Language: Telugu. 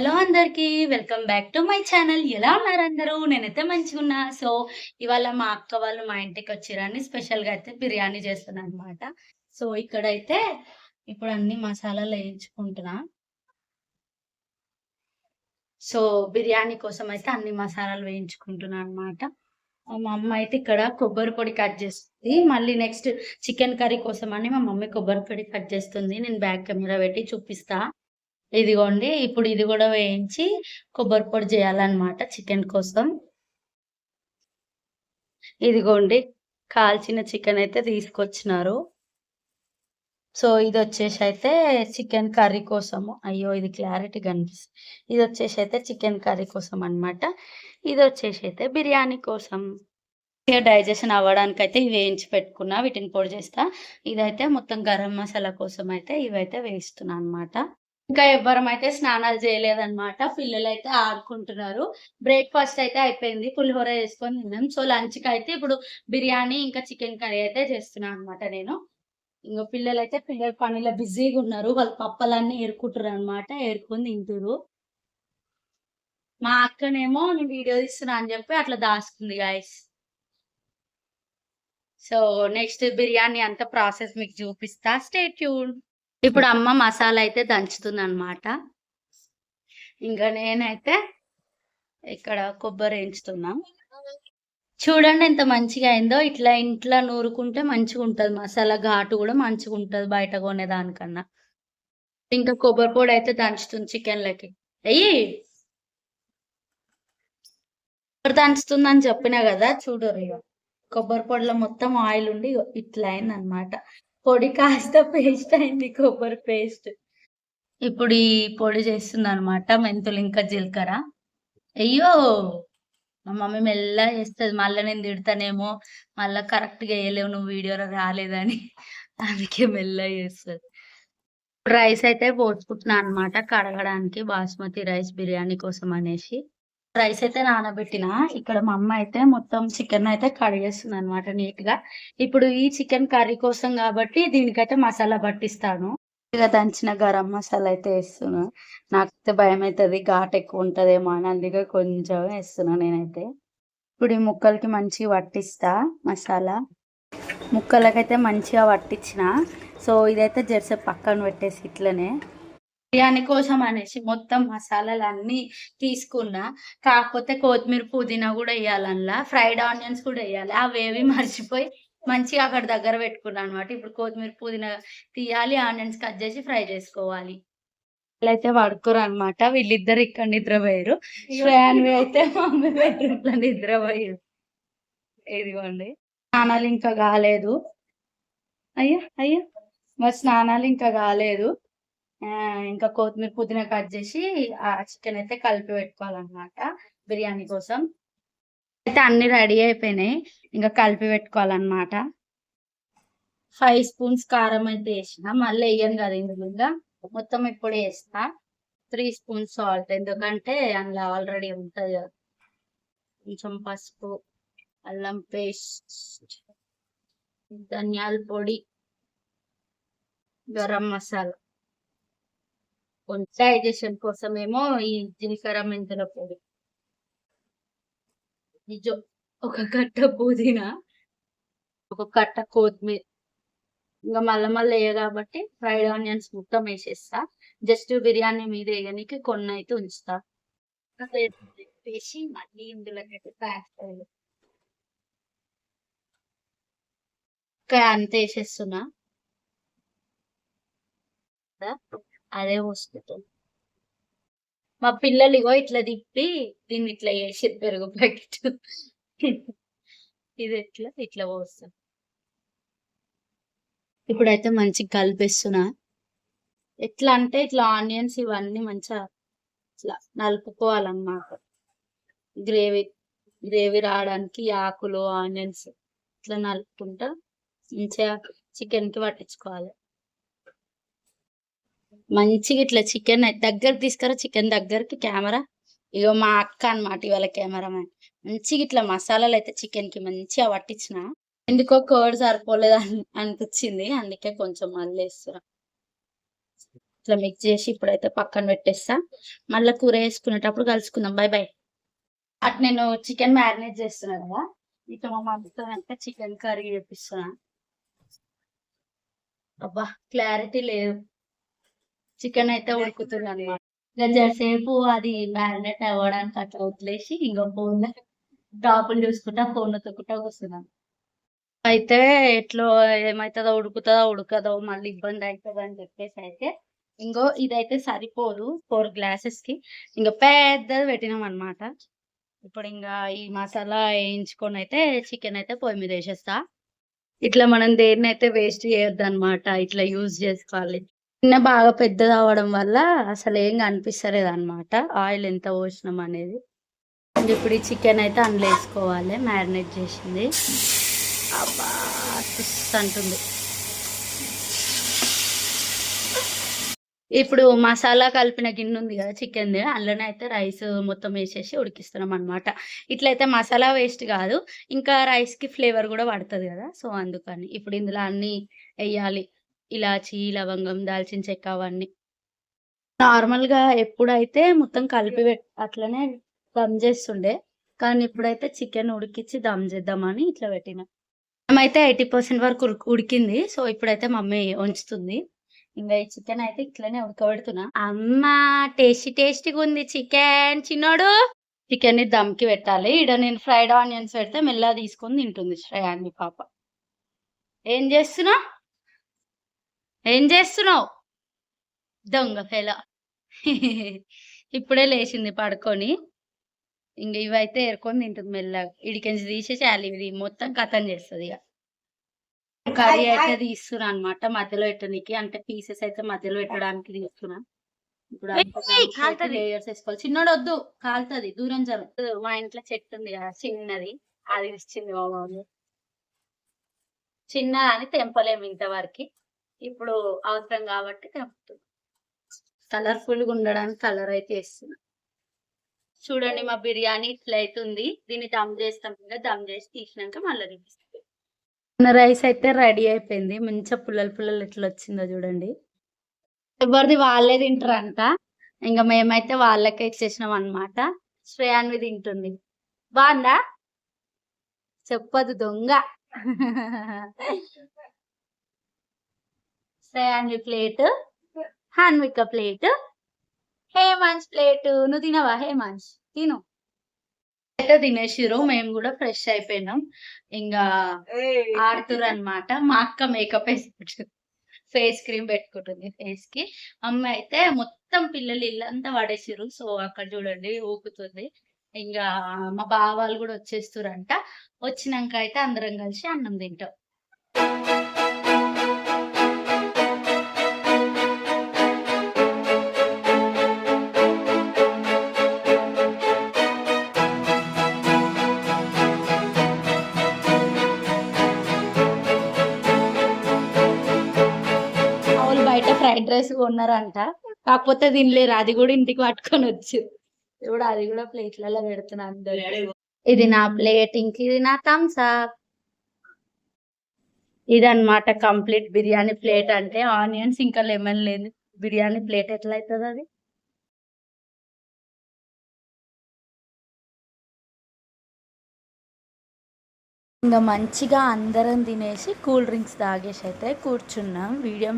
హలో అందరికీ welcome back to my channel. ఎలా ఉన్నారు అందరూ? నేనైతే మంచిగా ఉన్నా సో ఇవాళ మా అక్క వాళ్ళు మా ఇంటికి వచ్చిరని స్పెషల్గా అయితే బిర్యానీ చేస్తున్నా అనమాట సో ఇక్కడైతే ఇప్పుడు అన్ని మసాలాలు వేయించుకుంటున్నా. సో బిర్యానీ కోసం అయితే అన్ని మసాలాలు వేయించుకుంటున్నా అనమాట మా అమ్మ అయితే ఇక్కడ కొబ్బరి పొడి కట్ చేస్తుంది. మళ్ళీ నెక్స్ట్ చికెన్ కర్రీ కోసం అని మా మమ్మీ కొబ్బరి పొడి కట్ చేస్తుంది. నేను బ్యాక్ కెమెరా పెట్టి చూపిస్తా. ఇదిగోండి ఇప్పుడు ఇది కూడా వేయించి కొబ్బరి పొడి చేయాలన్నమాట చికెన్ కోసం. ఇదిగోండి కాల్చిన చికెన్ అయితే తీసుకొచ్చినారు. సో ఇది వచ్చేసి అయితే చికెన్ కర్రీ కోసము. అయ్యో ఇది క్లారిటీ కనిపిస్తుంది ఇది వచ్చేసి అయితే చికెన్ కర్రీ కోసం అన్నమాట ఇది వచ్చేసి అయితే బిర్యానీ కోసం. డైజెషన్ అవ్వడానికి అయితే ఇవి వేయించి పెట్టుకున్నా వీటిని పొడి చేస్తా. ఇదైతే మొత్తం గరం మసాలా కోసం అయితే ఇవైతే వేయిస్తున్నా అనమాట ఇంకా ఎవ్వరం అయితే స్నానాలు చేయలేదన్నమాట. పిల్లలు అయితే ఆడుకుంటున్నారు. బ్రేక్ఫాస్ట్ అయితే అయిపోయింది. పులిహోర చేసుకొని తిన్నాం. సో లంచ్కి అయితే ఇప్పుడు బిర్యానీ ఇంకా చికెన్ కర్రీ అయితే చేస్తున్నాను అనమాట నేను. ఇంకా పిల్లలు అయితే పిల్లల పనిలో బిజీగా ఉన్నారు. వాళ్ళ పప్పలన్నీ ఏరుకుంటారు అనమాట ఏరుకొని తింటారు మా అక్కనేమో నేను వీడియో తీస్తున్నా అని చెప్పి అట్లా దాచుకుంది గాయస్ సో నెక్స్ట్ బిర్యానీ అంత ప్రాసెస్ మీకు చూపిస్తా. స్టే ట్యూన్ ఇప్పుడు అమ్మ మసాలా అయితే దంచుతుంది అనమాట ఇంకా నేనైతే ఇక్కడ కొబ్బరి వేయించుతున్నా. చూడండి ఎంత మంచిగా అయిందో. ఇట్లా ఇంట్లో నూరుకుంటే మంచిగా ఉంటుంది మసాలా ఘాటు కూడా మంచిగా ఉంటుంది బయట కొనేదానికన్నా. ఇంకా కొబ్బరి పొడి అయితే దంచుతుంది చికెన్లకి అయ్యి కొబ్బరి దంచుతుందని చెప్పినా కదా చూడరు ఇక కొబ్బరి పొడిలో మొత్తం ఆయిల్ ఉండి ఇట్లా అయింది అనమాట పొడి కాస్త పేస్ట్ అయింది కొబ్బరి పేస్ట్ ఇప్పుడు ఈ పొడి చేస్తుంది అనమాట మెంతులు ఇంకా జీలకర్ర. అయ్యో! మా మమ్మీ మెల్లగా చేస్తుంది మళ్ళీ నేను తిడతానేమో మళ్ళీ కరెక్ట్గా వేయలేవు నువ్వు వీడియోలో రాలేదని. అందుకే మెల్లగా చేస్తుంది. రైస్ అయితే పోసుకుంటున్నా అనమాట కడగడానికి బాస్మతి రైస్ బిర్యానీ కోసం అనేసి. రైస్ అయితే నానబెట్టిన ఇక్కడ మా అమ్మ అయితే మొత్తం చికెన్ అయితే కడిగేస్తుంది అనమాట నీట్గా ఇప్పుడు ఈ చికెన్ కర్రీ కోసం కాబట్టి దీనికైతే మసాలా పట్టిస్తాను. దంచిన గరం మసాలా అయితే వేస్తున్నా. నాకైతే భయం అవుతుంది ఘాట్ ఎక్కువ ఉంటదేమో అని అందుకే కొంచెం వేస్తున్నా నేనైతే. ఇప్పుడు ఈ ముక్కలకి మంచిగా పట్టిస్తా మసాలా. ముక్కలకైతే మంచిగా పట్టించిన సో ఇదైతే జెర్సే పక్కన పెట్టేసి ఇట్లనే. బిర్యానీ కోసం అనేసి మొత్తం మసాలాలు అన్ని తీసుకున్నా. కాకపోతే కొత్తిమీర పుదీనా కూడా వేయాలన్నా ఫ్రైడ్ ఆనియన్స్ కూడా వేయాలి అవేవి మర్చిపోయి మంచిగా అక్కడ దగ్గర పెట్టుకున్నాను అనమాట ఇప్పుడు కొత్తిమీర పుదీనా తీయాలి ఆనియన్స్ కట్ చేసి ఫ్రై చేసుకోవాలి. అయితే పడుకోరు అనమాట వీళ్ళిద్దరు ఇక్కడ నిద్రపోయారు. శ్రేయాన్వి అయితే మమ్మీ బెడ్రూమ్లో నిద్రపోయారు ఇదిగోండి. స్నానాలు ఇంకా కాలేదు. అయ్యా అయ్యా. మరి స్నానాలు ఇంకా కాలేదు. ఇంకా కొత్తిమీర పుదీనా కట్ చేసి ఆ చికెన్ అయితే కలిపి పెట్టుకోవాలన్నమాట బిర్యానీ కోసం. అయితే అన్ని రెడీ అయిపోయినాయి ఇంకా కలిపి పెట్టుకోవాలన్నమాట. ఫైవ్ స్పూన్స్ కారం అయితే వేసిన మళ్ళీ వేయను కదా ఇందులో ఇంకా. మొత్తం ఇప్పుడు వేస్తా. త్రీ స్పూన్స్ సాల్ట్ ఎందుకంటే అందులో ఆల్రెడీ ఉంటుంది కదా. కొంచెం పసుపు అల్లం పేస్ట్ ధనియాల పొడి గరం మసాలా. డైజెషన్ కోసమేమో ఈ జీలకర్ర మెంతుల పొడి నిజం ఒక కట్ట పుదీనా ఒక కట్ట కొత్తిమీర ఇంకా మళ్ళీ మళ్ళీ వేయ కాబట్టి ఫ్రైడ్ ఆనియన్స్ మొత్తం వేసేస్తా జస్ట్ బిర్యానీ మీద వేయడానికి కొన్ని అయితే ఉంచుతా వేసి మళ్ళీ ఇందులో ప్యాక్ అంత వేసేస్తున్నా అదే వస్తుంది మా పిల్లలు ఇగో ఇట్లా తిప్పి దీన్ని ఇట్లా వేసి పెరుగు ప్యాకెట్. ఇది ఎట్లా? ఇట్లా పోస్తాం. ఇప్పుడైతే మంచిగా కలిపిస్తున్నా. ఎట్లా అంటే ఇట్లా ఆనియన్స్ ఇవన్నీ మంచిగా ఇట్లా నలుపుకోవాలన్నమాట. గ్రేవీ గ్రేవీ రావడానికి ఆకులు ఆనియన్స్ ఇట్లా నలుపుకుంటా మంచిగా చికెన్కి పట్టించుకోవాలి. మంచిగా ఇట్లా చికెన్ దగ్గర తీసుకురా చికెన్ దగ్గరికి కెమెరా. ఇగో మా అక్క అన్నమాట ఇవాళ కెమెరామెన్. మంచిగా ఇట్లా మసాలాలు అయితే చికెన్కి మంచిగా పట్టించిన. ఎందుకో కర్డ్ సరిపోలేదు అని అనిపించింది. అందుకే కొంచెం మళ్ళీ వేస్తున్నా. ఇట్లా మిక్స్ చేసి ఇప్పుడైతే పక్కన పెట్టేస్తా. మళ్ళీ కూర వేసుకునేటప్పుడు కలుసుకుందాం. బాయ్ బాయ్ అటు నేను చికెన్ మ్యారినేట్ చేస్తున్నా కదా. ఇక మా మమ్మీతో అంటే చికెన్ కర్రీ చేపిస్తున్నా. అబ్బా క్లారిటీ లేదు. చికెన్ అయితే ఉడుకుతుంది అనమాట ఇంకా అది మ్యారినేట్ అవ్వడానికి అట్లా వదిలేసి ఇంకా ఫోన్ టాపులు చూసుకుంటా ఫోన్ తొక్కుంటా కూర్చున్నాను అయితే ఎట్లో ఏమవుతుందో ఉడుకుతుందో ఉడకదో మళ్ళీ ఇబ్బంది అవుతుందో అని చెప్పేసి అయితే ఇంకో ఇదైతే సరిపోదు ఫోర్ గ్లాసెస్కి ఇంకా పెద్దది పెట్టినాం అనమాట ఇప్పుడు ఇంకా ఈ మసాలా వేయించుకొని అయితే చికెన్ అయితే పొయ్యి మీద వేసేస్తా. ఇట్లా మనం దేన్ని అయితే వేస్ట్ చేయొద్దు అనమాట ఇట్లా యూజ్ చేసుకోవాలి. చిన్న బాగా పెద్దది అవ్వడం వల్ల అసలు ఏం కనిపిస్తలేదు అనమాట ఆయిల్ ఎంత పోసినాం అనేది. ఇప్పుడు ఈ చికెన్ అయితే అందులో వేసుకోవాలి. మ్యారినేట్ చేసింది. అబ్బా అంటుంది. ఇప్పుడు మసాలా కలిపిన గిన్నె ఉంది కదా చికెన్. అందులోనే అయితే రైస్ మొత్తం వేసేసి ఉడికిస్తున్నాం అనమాట ఇట్లయితే మసాలా వేస్ట్ కాదు. ఇంకా రైస్కి ఫ్లేవర్ కూడా పడుతుంది కదా. సో అందుకని ఇప్పుడు ఇందులో అన్ని వేయాలి. ఇలాచి లవంగం దాల్చిన చెక్క అవన్నీ. నార్మల్గా ఎప్పుడైతే మొత్తం కలిపి అట్లనే దమ్ చేస్తుండే. కానీ ఇప్పుడైతే చికెన్ ఉడికిచ్చి దమ్ చేద్దామని ఇట్లా పెట్టిన. అయితే ఎయిటీ పర్సెంట్ వరకు ఉడికి- ఉడికింది. సో ఇప్పుడైతే మమ్మీ ఉంచుతుంది ఇంకా ఈ చికెన్ అయితే ఇట్లనే ఉడకబెడుతున్నా. అమ్మా టేస్టీ టేస్టీగా ఉంది చికెన్. చిన్నోడు? చికెన్ని దమ్కి పెట్టాలి. ఇక్కడ నేను ఫ్రైడ్ ఆనియన్స్ పెడితే మెల్లగా తీసుకొని తింటుంది శ్రేయాన్ని పాప. ఏం చేస్తున్నావు? ఏం చేస్తున్నావు? దొంగ ఫెల. ఇప్పుడే లేచింది పడుకొని. ఇంక ఇవైతే ఏరుకొని తింటుంది మెల్లగా. ఇడికెంచి తీసేసేయాలి ఇది మొత్తం కథం చేస్తుంది ఇక కర్రీ అయితే తీస్తున్నా అనమాట మధ్యలో పెట్టడానికి అంటే పీసెస్ అయితే మధ్యలో పెట్టడానికి తీస్తున్నా. ఇప్పుడు లేయర్స్ వేసుకోవాలి. చిన్నోడు వద్దు కాలుతుంది దూరం జరుగు మా ఇంట్లో చెట్టు ఉంది కదా చిన్నది. అది ఇచ్చింది మా మమ్మీ. చిన్న అని తెంపలేము ఇంతవరకు. ఇప్పుడు అవసరం కాబట్టి తెంపుతుంది కలర్ఫుల్గా ఉండడానికి కలర్ అయితే వేస్తున్నా. చూడండి మా బిర్యానీ ఇట్లా అవుతుంది దీన్ని దమ్ చేస్తాం ఇంకా దమ్ చేసి తీసినాక మళ్ళీ తీపిస్తాం రైస్ అయితే రెడీ అయిపోయింది. మంచిగా పుల్లలు పుల్లలు ఇట్లా వచ్చిందో చూడండి. ఎవరిది వాళ్ళే తింటారంట. ఇంకా మేమైతే వాళ్ళకే ఇచ్చేసినాం అనమాట శ్రేయాన్వి తింటుంది. బాగుందా? చెప్పదు దొంగ. Shreyanvi plate. Hanvika plate. Hemanth plate. నువ్వు తినవా హేమంత్? తిను. అయితే తినేసిరు మేము కూడా ఫ్రెష్ అయిపోయినాం. ఇంకా ఆడుతురు అనమాట మా అక్క మేకప్ వేసుకుంటుంది. ఫేస్ క్రీమ్ పెట్టుకుంటుంది ఫేస్కి అమ్మ అయితే మొత్తం పిల్లలు ఇల్లంతా పడేసిరు సో అక్కడ చూడండి ఊపుతుంది. ఇంకా మా బావ వాళ్ళు కూడా వచ్చేస్తురంట. వచ్చినాక అయితే అందరం కలిసి అన్నం తింటాం. ఫ్రైడ్ రైస్ కొన్నారంట. కాకపోతే తినలేరు అది కూడా ఇంటికి పట్టుకొని వచ్చు. ఇప్పుడు అది కూడా ప్లేట్లలో పెడుతున్నా అందరు. ఇది నా ప్లేట్ ఇంక ఇది నా థమ్స్ అప్. ఇది అన్నమాట కంప్లీట్ బిర్యానీ ప్లేట్ అంటే ఆనియన్స్ ఇంకా లెమన్ లేదు బిర్యానీ ప్లేట్ ఎట్లా అవుతుంది అది? ఇంకా మంచిగా అందరం తినేసి కూల్ డ్రింక్స్ తాగేసి అయితే కూర్చున్నాం. వీడియో